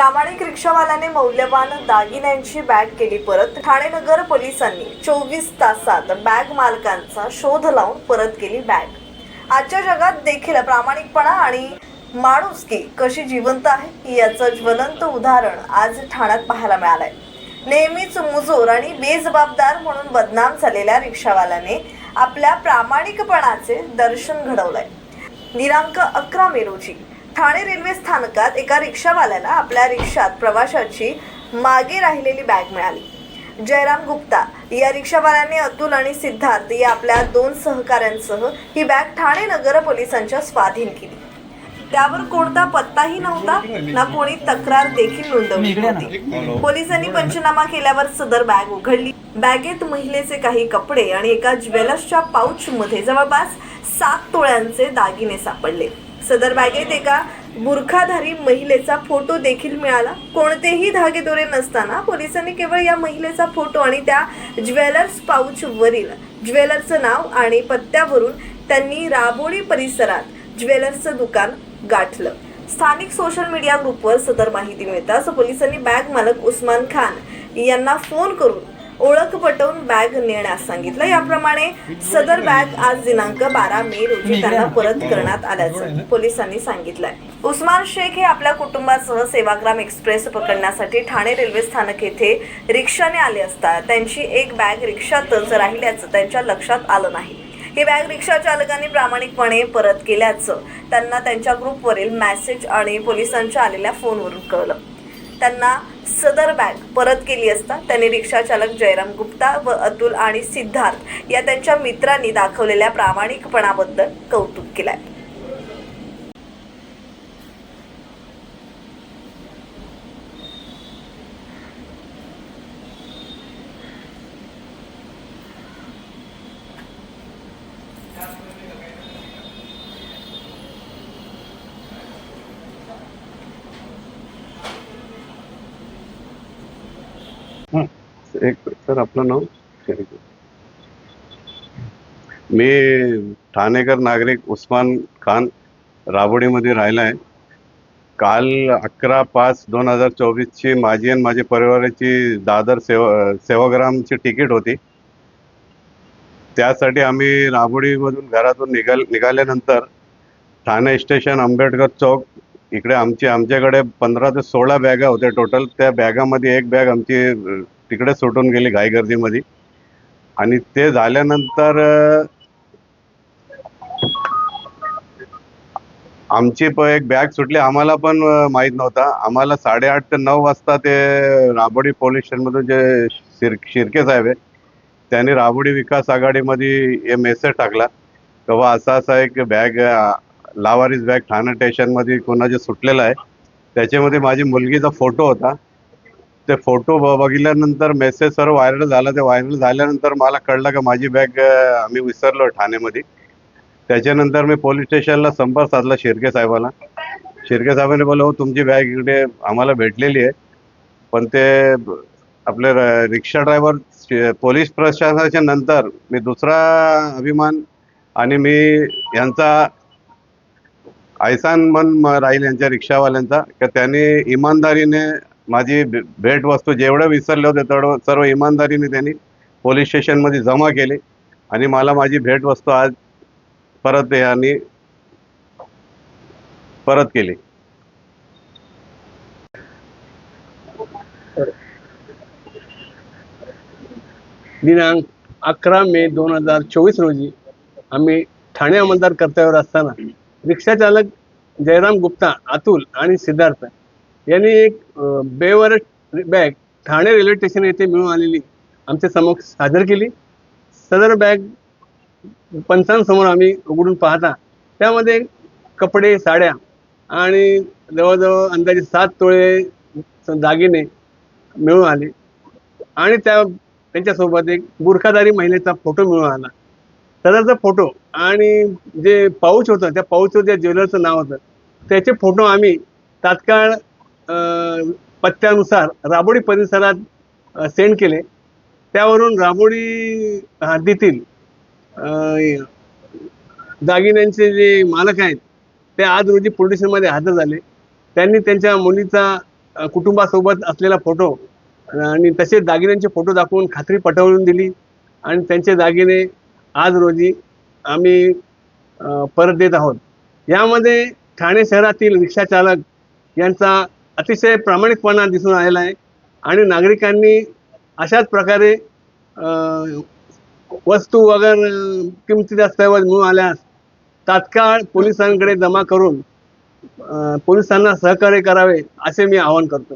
प्रामाणिक रिक्षावाल्याने मौल्यवान दागिन्यांची बॅग केली परत. ठाणे नगर पोलिसांनी चोवीस तासात बॅग मालकांचा शोध लावून परत केली बॅग. आजच्या जगात देखील प्रामाणिकपणा आणि माणुसकी कशी जिवंत आहे याचं ज्वलंत उदाहरण आज ठाण्यात पाहायला मिळालंय. नेहमीच मुजोर आणि बेजबाबदार म्हणून बदनाम झालेल्या रिक्षावाल्याने आपल्या प्रामाणिकपणाचे दर्शन घडवलंय. दिनांक अकरा मे रोजी ठाणे रेल्वे स्थानकात एका रिक्षावाल्याला आपल्या रिक्षात प्रवाशाची मागे राहिलेली बॅग मिळाली. जयराम गुप्ता या रिक्षावाल्याने अतुल आणि सिद्धार्थ या आपल्या दोन सहकाऱ्यांसह ही बॅग ठाणे नगर पोलिसांच्या स्वाधीन केली. त्यावर कोणता पत्ताही नव्हता ना कोणी तक्रार देखील नोंदवली नव्हती. पोलिसांनी पंचनामा केल्यावर सदर बॅग उघडली. बॅगेत महिलेचे काही कपडे आणि एका ज्वेलर्सच्या पाऊच मध्ये जवळपास सात तोळ्यांचे दागिने सापडले. सदर बॅगेत एका बुरखाधारी महिलेचा फोटो देखील मिळाला. कोणतेही धागेदोरे नसताना पोलिसांनी केवळ या महिलेचा फोटो आणि त्या ज्वेलर्स पाऊच वरील ज्वेलरचं नाव आणि पत्त्यावरून त्यांनी राबोळी परिसरात ज्वेलर्सचं दुकान गाठलं. स्थानिक सोशल मीडिया ग्रुपवर सदर माहिती मिळताच पोलिसांनी बॅग मालक उस्मान खान यांना फोन करून ओळख पटवून बॅग नेण्यास सांगितलं. याप्रमाणे सदर बॅग आज दिनांक बारा मे रोजी त्यांना परत करण्यात आल्याचं पोलिसांनी सांगितलंय. उस्मान शेख हे आपल्या कुटुंबासह सेवाग्राम एक्सप्रेस पकडण्यासाठी ठाणे रेल्वे स्थानक येथे रिक्षाने आले असता त्यांची एक बॅग रिक्षातच राहिल्याचं त्यांच्या लक्षात आलं नाही. ही बॅग रिक्षा चालकांनी प्रामाणिकपणे परत केल्याचं त्यांना त्यांच्या ग्रुपवरील मॅसेज आणि पोलिसांच्या आलेल्या फोनवरून कळलं. त्यांना सदर बॅग परत केली असता त्यांनी रिक्षाचालक जयराम गुप्ता व अतुल आणि सिद्धार्थ या त्यांच्या मित्रांनी दाखवलेल्या प्रामाणिकपणाबद्दल कौतुक केलं आहे एक सर आपलं नाव? मी ठाणेकर नागरिक उस्मान खान राबोडीमध्ये राहिला आहे काल अकरा पाच दोन हजार चोवीसची माझी आणि माझ्या परिवाराची दादर सेवा सेवाग्रामची तिकीट होती. त्यासाठी आम्ही राबोडीमधून घरातून निघाल निघाल्यानंतर ठाणे स्टेशन आंबेडकर चौक इकडे आमची आमच्याकडे पंधरा ते सोळा बॅगा होत्या. टोटल त्या बॅगामध्ये एक बॅग आमची तिकडे सुटून गेली गायगर्दीमध्ये आणि ते झाल्यानंतर आमची प एक बॅग सुटली. आम्हाला पण माहीत माहीत नव्हता. आम्हाला साडेआठ ते नऊ वाजता ते राबोडी पोलीस स्टेशनमधून जे शिर शिर्के साहेब आहे त्यांनी राबोडी विकास आघाडीमध्ये हे मेसेज टाकला. तेव्हा असा असा एक बॅग लावारीस बॅग ठाणे स्टेशनमध्ये कोणाचे सुटलेला आहे. त्याच्यामध्ये माझी मुलगीचा फोटो होता. ते फोटो बघितल्यानंतर मेसेज सर्व व्हायरल झाला. ते व्हायरल झाल्यानंतर मला कळलं का माझी बॅग आम्ही विसरलो ठाण्यामध्ये. त्याच्यानंतर मी पोलीस स्टेशनला संपर्क साधला शिर्के साहेबाला. शिर्के साहेबांनी बोललं हो तुमची बॅग इकडे आम्हाला भेटलेली आहे. पण ते आपले रिक्षा ड्रायव्हर पोलीस प्रशासनाच्या नंतर मी दुसरा अभिमान आणि मी यांचा आयसान मन राहील यांच्या रिक्षावाल्यांचा का त्यांनी इमानदारीने माझी भेटवस्तू जेवढं विसरले होते तेवढं सर्व इमानदारीने त्यांनी पोलीस स्टेशनमध्ये जमा केले. आणि मला माझी भेटवस्तू आज परत यांनी परत केली. दिनांक अकरा मे दोन हजार चोवीस रोजी आम्ही ठाणे अंमलदार कर्तव्यावर असताना रिक्षा चालक जयराम गुप्ता अतुल आणि सिद्धार्थ यांनी एक बेवर बॅग ठाणे रेल्वे स्टेशन येथे मिळून आलेली आमच्या समक्ष सादर केली. सदर बॅग पंचांसमोर आम्ही उघडून पाहता त्यामध्ये कपडे साड्या आणि जवळजवळ अंदाजे सात तोळे दागिने मिळून आले. आणि त्या त्यांच्यासोबत एक बुरखादारी महिलेचा फोटो मिळून आला. सदरचा फोटो आणि जे पाऊच होतं त्या पाऊचवर ज्या ज्वेलरचं नाव होतं त्याचे फोटो आम्ही तात्काळ पत्त्यानुसार राबोडी परिसरात सेंड केले. त्यावरून राबोडी हद्दीतील दागिन्यांचे जे मालक आहेत ते आज रोजी पोलीस स्टेशनमध्ये हजर झाले. त्यांनी त्यांच्या मुलीचा कुटुंबासोबत असलेला फोटो आणि तसेच दागिन्यांचे फोटो दाखवून खात्री पटवून दिली. आणि त्यांचे दागिने आज रोजी आम्ही परत देत आहोत. यामध्ये ठाणे शहरातील रिक्षाचालक यांचा अतिशय प्रामाणिकपणा दिसून आलेला आहे. आणि नागरिकांनी अशाच प्रकारे वस्तू वगैरे किमती दस्तऐवज मिळून आल्यास तात्काळ पोलिसांकडे जमा करून पोलिसांना सहकार्य करावे असे मी आवाहन करतो.